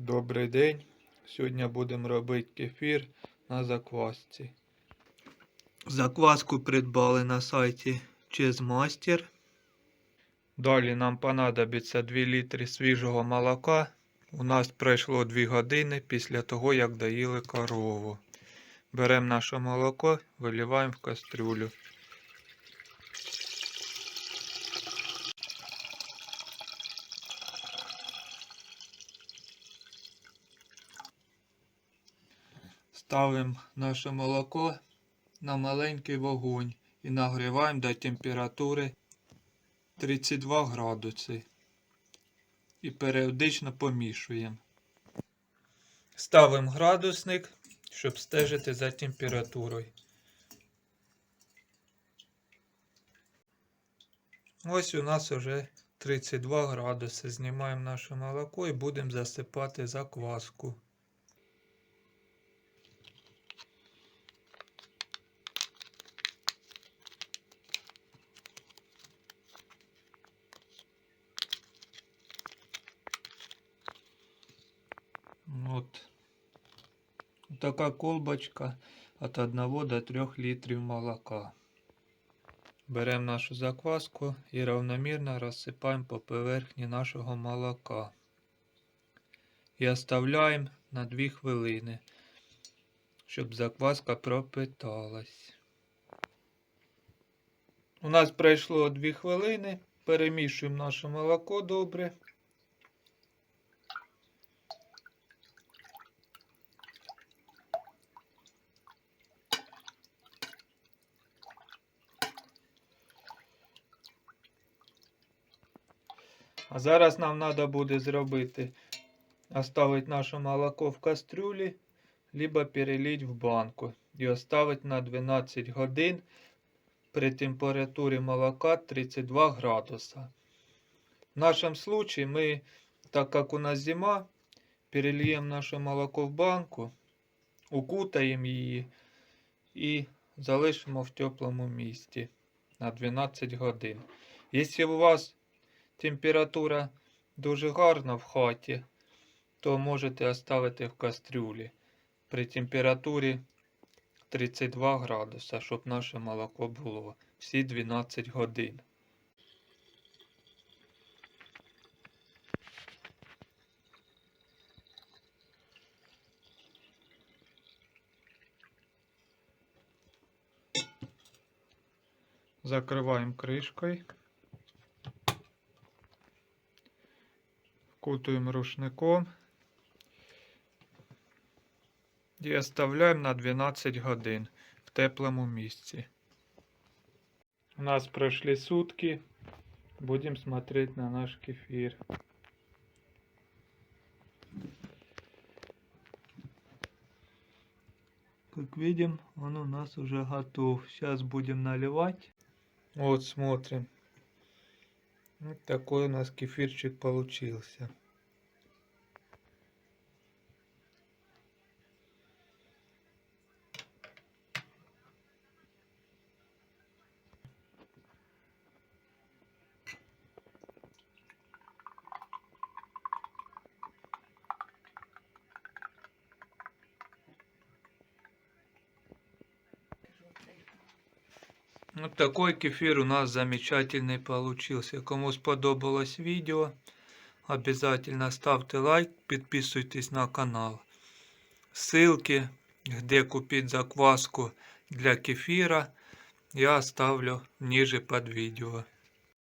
Добрий день. Сьогодні будемо робити кефір на заквасці. Закваску придбали на сайті Чезмастер. Далі нам понадобиться 2 літри свіжого молока. У нас пройшло 2 години після того, як доїли корову. Беремо наше молоко, виливаємо в кастрюлю. Ставимо наше молоко на маленький вогонь і нагріваємо до температури 32 градуси. І періодично помішуємо. Ставимо градусник, щоб стежити за температурою. Ось у нас вже 32 градуси. Знімаємо наше молоко і будемо засипати закваску. Вот. Така колбочка от 1 до 3 літрів молока. Беремо нашу закваску і равномірно розсипаємо по поверхні нашого молока. І оставляємо на 2 хвилини, щоб закваска пропиталась. У нас пройшло 2 хвилини. Перемішуємо наше молоко добре. А зараз нам треба буде зробити, оставити наше молоко в кастрюлі, либо перелить в банку і оставити на 12 годин при температурі молока 32 градуса. В нашем случае мы, так как у нас зима, перельем наше молоко в банку, укутаємо її і залишимо в теплому місці на 12 годин. Якщо у вас температура дуже гарна в хаті, то можете оставити в кастрюлі при температурі 32 градуса, щоб наше молоко було всі 12 годин. Закриваємо кришкою. Вкутуємо рушником і оставляємо на 12 годин в теплому місці. У нас пройшли сутки. Будем смотреть на наш кефир. Как видим, он у нас уже готов. Сейчас будем наливать. Вот смотрим. Вот такой у нас кефирчик получился. Вот такой кефир у нас замечательный получился. Кому сподобалось видео, обязательно ставьте лайк, подписывайтесь на канал. Ссылки, где купить закваску для кефира, я оставлю ниже под видео.